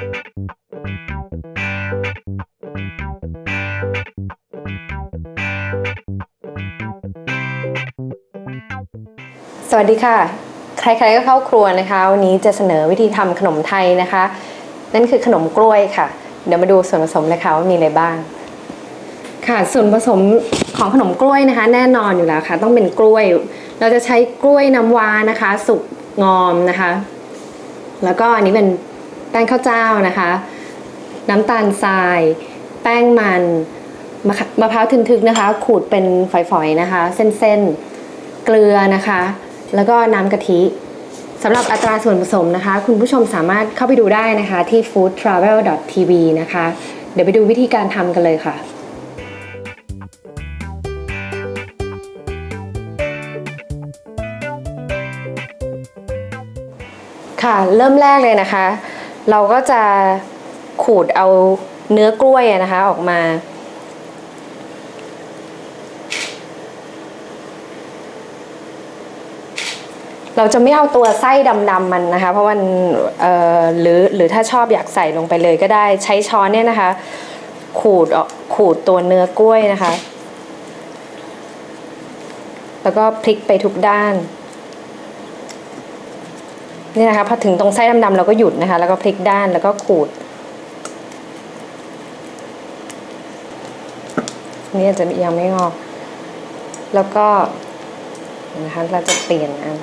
สวัสดีค่ะ ใครๆก็เข้าครัวนะคะ วันนี้จะเสนอวิธีทำขนมไทยนะคะ นั่นคือขนมกล้วยค่ะ เดี๋ยวมาดูส่วนผสมเลยค่ะว่ามีอะไรบ้าง ค่ะ ส่วนผสมของขนมกล้วยนะคะ แน่นอนอยู่แล้วค่ะ ต้องเป็นกล้วย เราจะใช้กล้วยน้ำว้านะคะ สุกงอมนะคะ แล้วก็อันนี้เป็น แป้งข้าวเจ้านะคะ น้ำตาลทราย แป้งมันมะมะพร้าวทึนทึกนะคะ ขูดเป็นฝอยๆนะคะ เส้นๆ เกลือนะคะ แล้วก็น้ำกะทิสำหรับอัตราส่วนผสมนะคะ คุณผู้ชมสามารถเข้าไปดูได้นะคะที่ foodtravel.tv นะคะ เดี๋ยวไปดูวิธีการทำกันเลยค่ะค่ะเริ่มแรกเลยนะคะ เราก็จะขูดเอาเนื้อกล้วยนะคะ ออกมา เราจะไม่เอาตัวไส้ดำๆมันนะคะ เพราะมันหรือหรือถ้าชอบอยากใส่ลงไปเลยก็ได้ใช้ช้อนเนี่ยนะคะ ขูดออกขูดตัวเนื้อกล้วยนะคะ แล้วก็พลิกไปทุกด้าน นี่นะคะพอถึงตรงไส้ดำๆเราก็หยุดนะคะ แล้วก็พลิกด้านแล้วก็ขูดนี่อาจจะยังไม่งอก แล้วก็นะคะเราจะเปลี่ยนอัน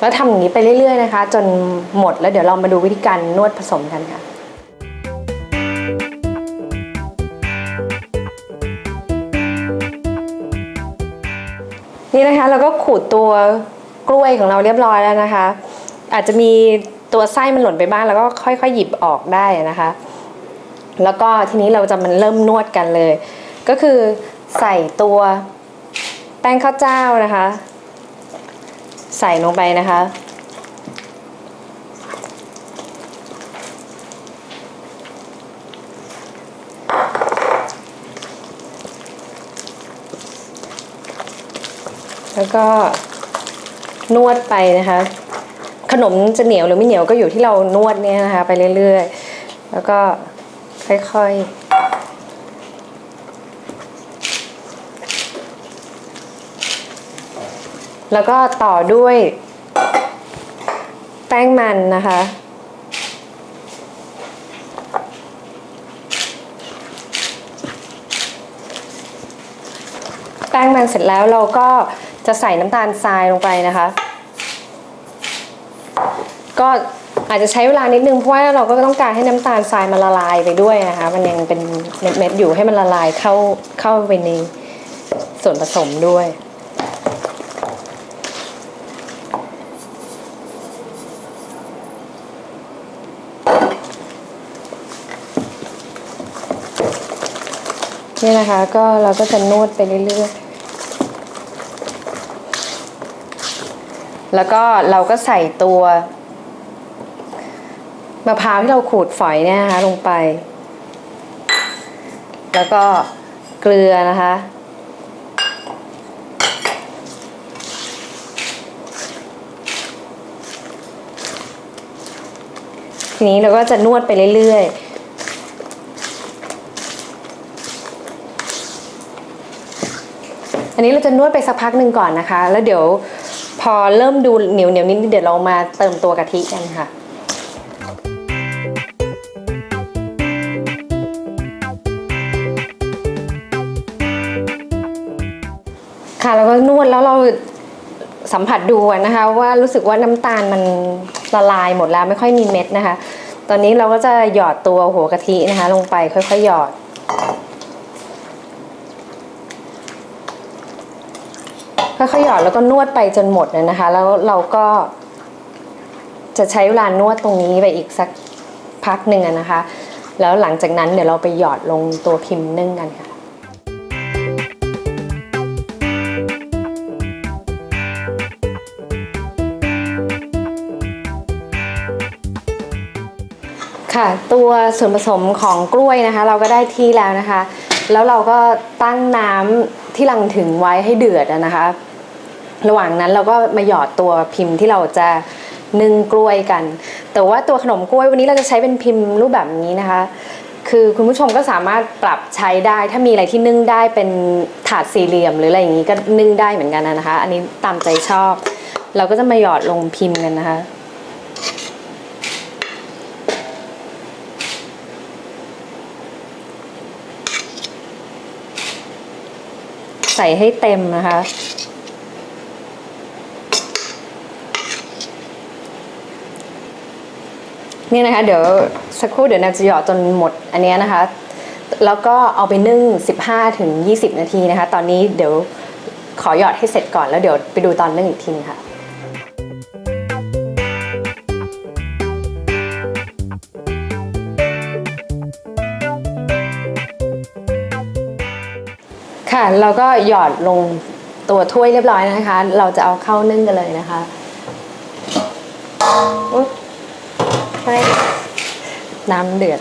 แล้วทำอย่างนี้ไปเรื่อย ๆ นะคะ จนหมดแล้วเดี๋ยวเรามาดูวิธีการนวดผสมกันค่ะนี่นะคะเราก็ขูดตัวกล้วยของเราเรียบร้อยแล้วนะคะ อาจจะมีตัวไส้มันหล่นไปบ้างแล้วก็ค่อยๆหยิบออกได้นะคะ แล้วก็ทีนี้เราจะมันเริ่มนวดกันเลย ก็คือใส่ตัวแป้งข้าวเจ้านะคะ ใส่ลงไปนะคะ แล้วก็นวดไปนะคะ ขนมจะเหนียวหรือไม่เหนียวก็อยู่ที่เรานวดเนี่ยนะคะ ไปเรื่อยๆ แล้วก็ค่อยๆ แล้วก็ต่อด้วย แป้งมันนะคะแป้งมันเสร็จแล้วเราก็จะใส่น้ำตาลทรายลงไปนะคะ ก็อาจจะใช้เวลานิดนึงเพราะว่าเราก็ต้องการให้น้ำตาลทรายมันละลายไปด้วยนะคะ มันยังเป็นเม็ดๆอยู่ให้มันละลายเข้าเข้าไปในส่วนผสมด้วยนี่นะคะก็เราก็จะนวดไปเรื่อยๆ แล้วก็เราก็ใส่ตัว มะพร้าวที่เราขูดฝอยเนี่ยนะคะลงไป แล้วก็เกลือนะคะ ทีนี้เราก็จะนวดไปเรื่อยๆอันนี้เราจะนวดไปสักพักหนึ่งก่อนนะคะ แล้วเดี๋ยวพอเริ่มดูเหนียวเหนียวนิดเดี๋ยวเรามาเติมตัวกะทิกันค่ะ ค่ะแล้วก็นวดแล้วเราสัมผัสดูนะคะว่ารู้สึกว่าน้ำตาลมันละลายหมดแล้วไม่ค่อยมีเม็ดนะคะ ตอนนี้เราก็จะหยอดตัวหัวกะทินะคะ ลงไปค่อยๆหยอด ค่อยๆหยอดแล้วก็นวดไปจนหมดนะคะ แล้วเราก็จะใช้เวลานวดตรงนี้ไปอีกสักพักหนึ่งนะคะ แล้วหลังจากนั้นเดี๋ยวเราไปหยอดลงตัวพิมพ์นึ่งกันค่ะ ค่ะ ตัวส่วนผสมของกล้วยนะคะ เราก็ได้ที่แล้วนะคะ แล้วเราก็ตั้งน้ำที่ลังถึงไว้ให้เดือดนะคะ ระหว่างนั้นเราก็มาหยอดตัวพิมพ์ที่เราจะนึ่งกล้วยกัน แต่ว่าตัวขนมกล้วยวันนี้เราจะใช้เป็นพิมพ์รูปแบบนี้นะคะ คือคุณผู้ชมก็สามารถปรับใช้ได้ ถ้ามีอะไรที่นึ่งได้เป็นถาดสี่เหลี่ยม หรืออะไรอย่างนี้ก็นึ่งได้เหมือนกันนะคะ อันนี้ตามใจชอบ เราก็จะมาหยอดลงพิมพ์กันนะคะ ส่ให้เต็มนะคะ นี่นะคะ เดี๋ยวสักครู่เดี๋ยวนาจะหยอดจนหมดอันเนี้ยนะคะ แล้วก็เอาไปนึ่ง 15ถึง20 นาทีนะคะ ตอนนี้เดี๋ยวขอหยอดให้เสร็จก่อนแล้วเดี๋ยวไปดูตอนนึ่งอีกทีนึงค่ะ เราก็หยอดลงตัวถ้วยเรียบร้อยนะคะ เราจะเอาเข้านึ่งกันเลยนะคะอุ๊ยไม่น้ำเดือด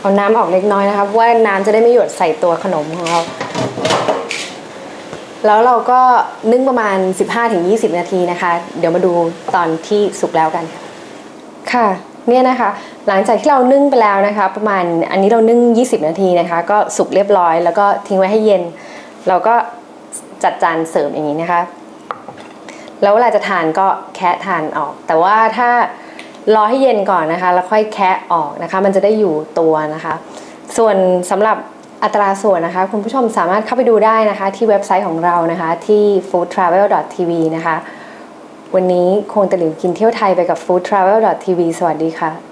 เอาน้ำออกเล็กน้อยนะคะเพราะว่าน้ำจะได้ไม่หยดใส่ตัวขนมของเรา แล้วเราก็นึ่งประมาณ 15-20 นาทีนะคะ เดี๋ยวมาดูตอนที่สุกแล้วกันค่ะ ค่ะเนี่ยนะคะหลังจากที่เรานึ่งไปแล้วนะคะ ประมาณอันนี้เรานึ่ง 20 นาทีนะคะ ก็สุกเรียบร้อยแล้วก็ทิ้งไว้ให้เย็น เราก็จัดจานเสริมอย่างนี้นะคะ แล้วเวลาจะทานก็แคะทานออก แต่ว่าถ้ารอให้เย็นก่อนนะคะ แล้วค่อยแคะออกนะคะ มันจะได้อยู่ตัวนะคะ ส่วนสำหรับอัตราส่วนนะคะ คุณผู้ชมสามารถเข้าไปดูได้นะคะ ที่เว็บไซต์ของเรานะคะที่ foodtravel.tv นะคะ วันนี้คงตะหลิวกินเที่ยวไทยไปกับ foodtravel.tv สวัสดีค่ะ